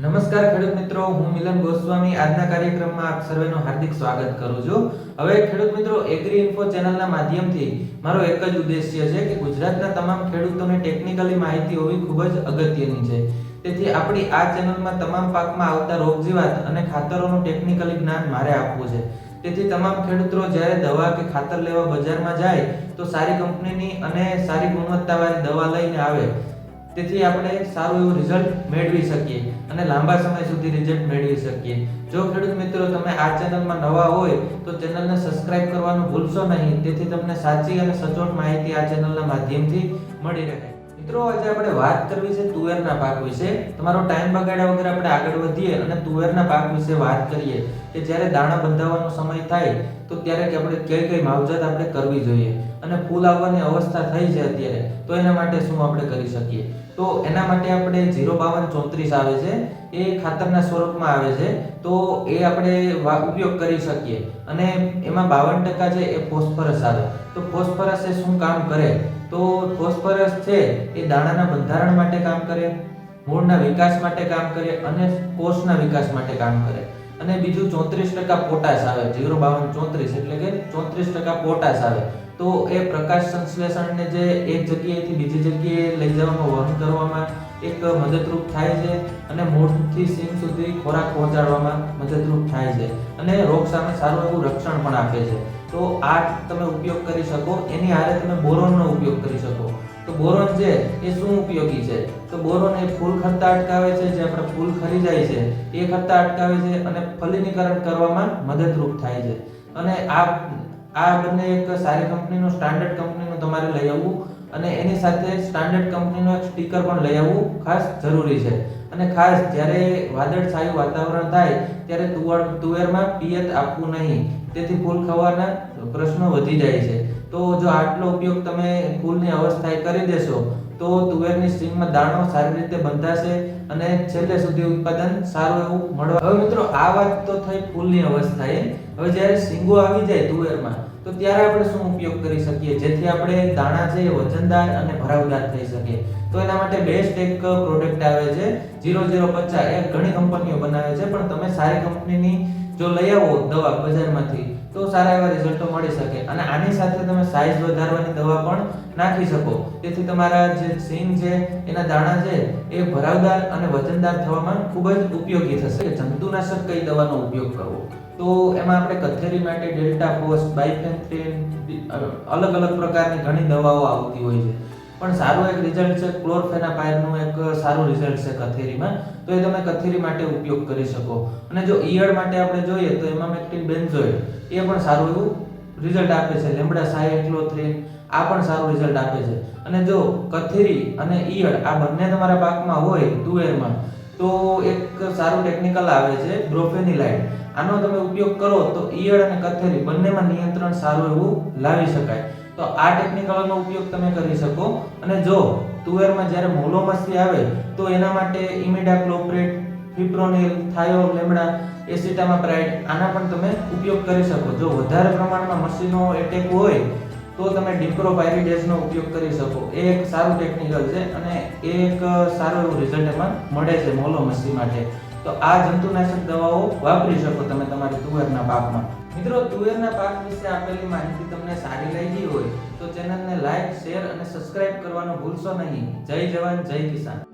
નમસ્કાર ખેડૂત મિત્રો, હું મિલન ગોસ્વામી. આજના કાર્યક્રમમાં આપ સર્વેનું હાર્દિક સ્વાગત કરું છું. હવે ખેડૂત મિત્રો એગ્રી ઇન્ફો ચેનલના માધ્યમથી મારો એક જ ઉદ્દેશ્ય છે કે ગુજરાતના તમામ ખેડૂતોને ટેકનિકલી માહિતી હોવી ખૂબ જ અગત્યની છે. તેથી આપણી આ ચેનલમાં તમામ પાકમાં આવતા રોગજીવાત અને ખાતરોનું ટેકનિકલી જ્ઞાન મારે આપવું છે. તેથી તમામ ખેડૂતો જ્યારે દવા કે ખાતર લેવા બજારમાં જાય, તો સારી કંપનીની અને સારી ગુણવત્તાવાળી દવા લઈને આવે તેથી આપણે સારું એવું રિઝલ્ટ મેળવી શકીએ અને લાંબા સમય સુધી રિઝલ્ટ મેળવી શકીએ. જો ખેડૂત મિત્રો તમે આ ચેનલમાં નવા હોય, તો ચેનલને સબસ્ક્રાઇબ કરવાનું ભૂલશો નહીં. તેથી તમને સાચી અને સચોટ માહિતી આ ચેનલના માધ્યમથી મળી રહે. મિત્રો, આજે આપણે વાત કરવી છે તુવેરના પાક વિશે. તમારો ટાઈમ બગાડ્યા વગર આપણે આગળ વધીએ અને તુવેરના પાક વિશે વાત કરીએ કે જ્યારે દાણા બંધાવવાનો સમય થાય તો ત્યારે કે આપણે કઈ કઈ માવજત આપણે કરવી જોઈએ અને ફૂલ આવવાની અવસ્થા થઈ છે અત્યારે, તો એના માટે શું આપણે કરી શકીએ? તો એના માટે આપણે જીરો બાવન ચોત્રીસ આવે છે, એ ખાતરના સ્વરૂપમાં આવે છે, તો એ આપણે ઉપયોગ કરી શકીએ. અને એમાં બાવન ટકા છે એ ફોસ્ફરસ આવે. તો ફોસ્ફરસ એ શું કામ કરે? તો ફોસ્ફરસ છે એ દાણાના બંધારણ માટે કામ કરે, મૂળના વિકાસ માટે કામ કરે અને કોષના વિકાસ માટે કામ કરે. અને બીજું ચોત્રીસ ટકા પોટાશ આવે, જીરો બાવન ચોત્રીસ એટલે કે ચોત્રીસ ટકા પોટાશ આવે. તો એ પ્રકાશ સંશ્લેષણને જે એક જગ્યાએથી બીજી જગ્યાએ લઈ જવામાં વહન કરવામાં એક મદદરૂપ થાય છે અને મૂળથી સિંહ સુધી ખોરાક પહોંચાડવામાં મદદરૂપ થાય છે અને રોગ સામે સારું એવું રક્ષણ પણ આપે છે. તો આ તમે ઉપયોગ કરી શકો, એની હારે તમે બોરોનનો ઉપયોગ કરી શકો. તો બોરોન છે એ શું ઉપયોગી છે? તો બોરોન એ ફૂલ ખરતા અટકાવે છે, જે આપણે ફૂલ ખરી જાય છે, એ ખરતા અટકાવે છે અને ફલિનીકરણ કરવામાં મદદરૂપ થાય છે. અને આ આ બંને એક સારી કંપનીનું સ્ટાન્ડર્ડ કંપનીનું તમારે લઈ આવવું અને એની સાથે સ્ટાન્ડર્ડ કંપનીનો સ્ટીકર પણ લઈ આવવું ખાસ જરૂરી છે. અને ખાસ જ્યારે વાદળછાયું વાતાવરણ થાય, ત્યારે તુવર, તુવેરમાં પિયત આપવું નહીં. તેથી ફૂલ ખાવાના પ્રશ્નો વધી જાય છે. તો જો આટલો ઉપયોગ તમે ફૂલની અવસ્થાએ કરી દેશો, તો તુવેરની સ્ટ્રીમમાં દાણો સારી રીતે બંધાશે અને છેલ્લે સુધી ઉત્પાદન સારું એવું મળવા હવે મિત્રો, આ વાત તો થઈ ફૂલની અવસ્થાએ. હવે જ્યારે સિંગો આવી જાય તુવેરમાં તો ત્યારે આપણે શું ઉપયોગ કરી શકીએ? જેથી આપણે દાણા છે, વજનદાર અને ભરાવદાર થઈ શકે તો એના માટે બેસ્ટ એક પ્રોડક્ટ આવે છે જીરો જીરો પચાસ. એ ઘણી કંપનીઓ બનાવે છે, પણ તમે સારી કંપનીની જો લઈ આવો દવા બજારમાંથી તો સારા એવા રિઝલ્ટો મળી શકે. અને આની સાથે તમે સાઈઝ વધારવાની દવા પણ નાખી શકો. તેથી તમારા જે સીંગ છે, એના દાણા છે, એ ભરાવદાર અને વજનદાર થવામાં ખૂબ જ ઉપયોગી થશે. જંતુનાશક કઈ દવાનો ઉપયોગ કરવો? તો એમાં આપણે કથેરી માટે ડેલ્ટા ફોસ બાઇફેન્થ્રીન અલગ અલગ પ્રકારની ઘણી દવાઓ આવતી હોય છે. પણ સારું એક રિઝલ્ટ છે ક્લોરફેનાપાયરનું એક સારું રિઝલ્ટ છે કથેરીમાં. તો એ તમે કથેરી માટે ઉપયોગ કરી શકો. અને જો ઈયળ માટે આપણે જોઈએ તો એમાં મેક્ટિન બેન્ઝોઇડ એ પણ સારું એવું રિઝલ્ટ આપે છે. લેમ્બડા સાયક્લોથ્રીન આ પણ સારું રિઝલ્ટ આપે છે. અને જો કથેરી અને ઈયળ આ બંને તમારા પાકમાં હોય તુવેરમાં, તો એક સારું ટેકનિકલ આવે છે બ્રોફેનિલાઇડ આનો તમે ઉપયોગ કરો તો ઈયળ અને કથેરી બંનેમાં નિયંત્રણ સારું એવું લાવી શકાય. તો આ ટેકનિકલનો ઉપયોગ તમે કરી શકો. અને જો તુવેરમાં જ્યારે મોલોમસી આવે, તો એના માટે ઇમિડાક્લોપ્રેટ ફિપ્રોનિલ થાયો લેમડા એસિટામાપ્રાઇડ આના પણ તમે ઉપયોગ કરી શકો. જો વધારે પ્રમાણમાં મસીનો એટેક હોય, તો તમે ડિપ્રોપાયરિડેઝનો ઉપયોગ કરી શકો. એ એક સારું ટેકનિકલ છે અને એ એક સારું એવું રિઝલ્ટ એમાં મળે છે મોલોમસી માટે. તો આ જંતુનાશક દવાઓ વાપરી શકો તમે તમારી તુવેરના પાકમાં. મિત્રો, તુવેરના પાક વિશે આપેલી માહિતી તમને સારી લાગી હોય તો ચેનલને લાઈક, શેર અને સબસ્ક્રાઇબ કરવાનું ભૂલશો નહીં. જય જવાન, જય કિસાન.